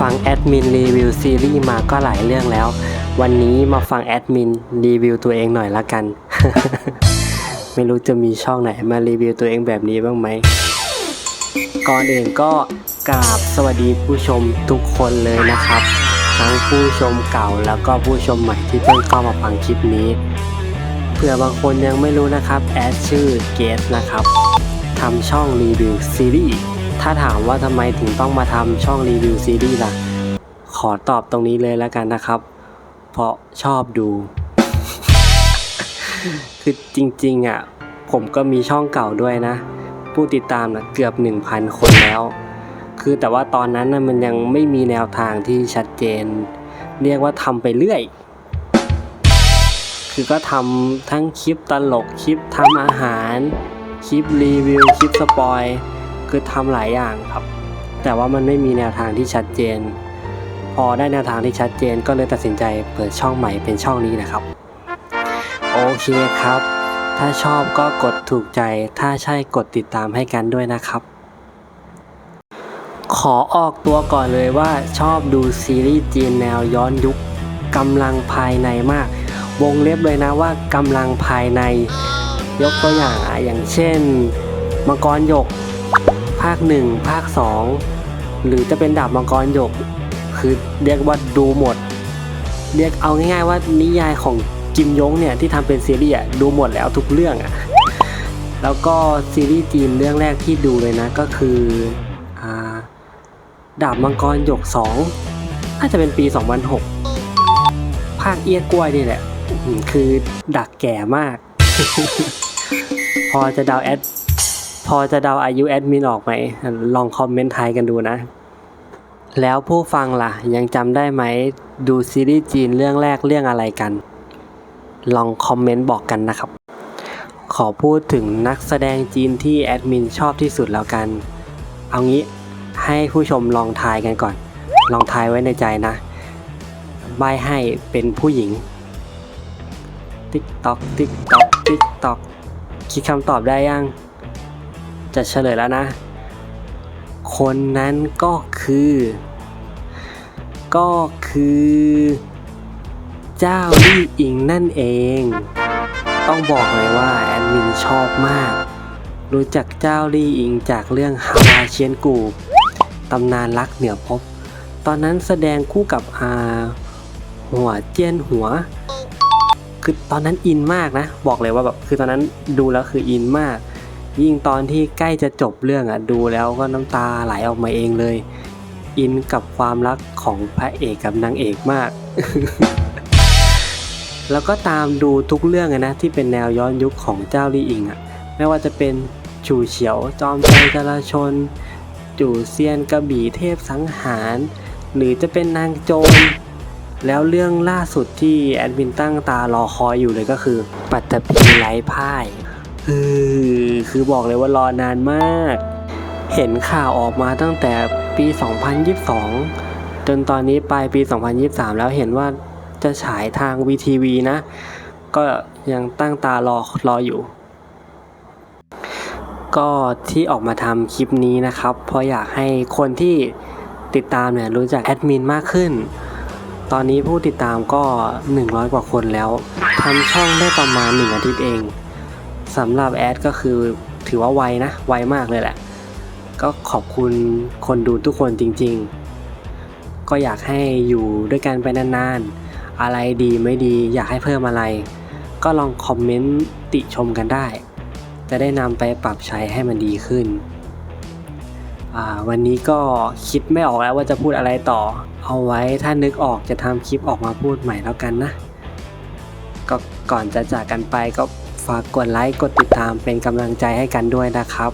ฟังแอดมินรีวิวซีรีส์มาก็หลายเรื่องแล้ว วันนี้มาฟังแอดมินรีวิวตัวเองหน่อยละกัน ไม่รู้จะมีช่องไหนมารีวิวตัวเองแบบนี้บ้างไหม ก่อนอื่นก็กราบสวัสดีผู้ชมทุกคนเลยนะครับ ทั้งผู้ชมเก่าแล้วก็ผู้ชมใหม่ที่เพิ่งเข้ามาฟังคลิปนี้เผื่อบางคนยังไม่รู้นะครับ แอดชื่อเกสนะครับทำช่องรีวิวซีรีส์ ถ้าถามว่าทำไมถึงต้องมาทำช่องรีวิวซีรีส์ล่ะ ขอตอบตรงนี้เลยแล้วกันนะครับ เพราะชอบดู คือจริงๆอะ ผมก็มีช่องเก่าด้วยนะ ผู้ติดตามนะเกือบ 1,000 คนแล้ว คือแต่ว่าตอนนั้นนะมันยังไม่มีแนวทางที่ชัดเจน เรียกว่าทำไปเรื่อยคือก็ทำทั้งคลิปตลก คลิปทำอาหาร คลิปรีวิว คลิปสปอย คือทำหลายอย่างครับ แต่ว่ามันไม่มีแนวทางที่ชัดเจน พอได้แนวทางที่ชัดเจนก็เลยตัดสินใจเปิดช่องใหม่เป็นช่องนี้นะครับ โอเคครับ ถ้าชอบก็กดถูกใจ ถ้าใช่กดติดตามให้กันด้วยนะครับ ขอออกตัวก่อนเลยว่าชอบดูซีรีส์จีนแนวย้อนยุคกำลังภายในมาก วงเล็บเลยนะว่ากำลังภายใน ยกตัวอย่างอะอย่างเช่นมังกรหยก ภาคหนึ่งภาคสองหรือจะเป็นดาบมังกรหยก คือเรียกว่าดูหมด เรียกเอาง่ายๆว่านิยายของกิมยงเนี่ยที่ทำเป็นซีรีส์ดูหมดแล้วทุกเรื่องอะแล้วก็ซีรีส์จีนเรื่องแรกที่ดูเลยนะก็คืออดาบมังกรหยก 2 น่าจะเป็นปี 2006 ภาคเอี้ยกล้วยนี่แหละ คือดักแก่มาก พอจะดาแอด พอจะเดาอายุแอดมินออกไหม ลองคอมเมนต์ทายกันดูนะ แล้วผู้ฟังล่ะ ยังจำได้ไหม ดูซีรีส์จีนเรื่องแรกเรื่องอะไรกัน ลองคอมเมนต์บอกกันนะครับ ขอพูดถึงนักแสดงจีนที่แอดมินชอบที่สุดแล้วกัน เอางี้ให้ผู้ชมลองทายกันก่อน ลองทายไว้ในใจนะ ใบให้เป็นผู้หญิง ติ๊กตอก ติ๊กตอก ติ๊กตอก คิดคำตอบได้ยัง จะเฉลยแล้วนะ คนนั้นก็คือ ก็คือ เจ้าลี่อิงนั่นเอง ต้องบอกเลยว่าแอดมินชอบมาก รู้จักเจ้าลี่อิงจากเรื่องฮาวาเชียนกูตำนานรักเหนือภพตอนนั้นแสดงคู่กับอาหัวเจียนหัว คือตอนนั้นอินมากนะ บอกเลยว่าแบบคือตอนนั้นดูแล้วคืออินมาก ยิ่งตอนที่ใกล้จะจบเรื่องอะดูแล้วก็น้ำตาไหลออกมาเองเลย อินกับความรักของพระเอกกับนางเอกมาก แล้วก็ตามดูทุกเรื่องนะที่เป็นแนวย้อนยุคของเจ้าลี่อิงอะไม่ว่าจะเป็นฉูเฉียว จอมใจจราชน จู่เซียนกระบี่เทพสังหาร หรือจะเป็นนางโจรแล้วเรื่องล่าสุดที่แอดมินตั้งตารอคอยอยู่เลยก็คือ ปัตตภีไร้พ่ายเออ คือบอกเลยว่ารอนานมาก เห็นข่าวออกมาตั้งแต่ปี 2022 จนตอนนี้ปลายปี 2023 แล้วเห็นว่าจะฉายทาง VTV นะ ก็ยังตั้งตารอรออยู่ ก็ที่ออกมาทำคลิปนี้นะครับ เพราะอยากให้คนที่ติดตามเนี่ยรู้จักแอดมินมากขึ้น ตอนนี้ผู้ติดตามก็ 100 กว่าคนแล้วทำช่องได้ประมาณ 1 อาทิตย์เอง สำหรับแอดก็คือถือว่าไวนะ ไวมากเลยแหละ ก็ขอบคุณคนดูทุกคนจริง ๆ ก็อยากให้อยู่ด้วยกันไปนานๆ อะไรดีไม่ดีอยากให้เพิ่มอะไร ก็ลองคอมเมนต์ติชมกันได้ จะได้นำไปปรับใช้ให้มันดีขึ้น วันนี้ก็คิดไม่ออกแล้วว่าจะพูดอะไรต่อ เอาไว้ถ้านึกออกจะทำคลิปออกมาพูดใหม่แล้วกันนะ ก็ก่อนจะจากกันไปก็ ฝากกดไลค์กดติดตามเป็นกำลังใจให้กันด้วยนะครับ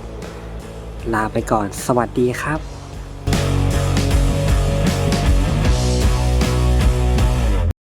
ลาไปก่อน สวัสดีครับ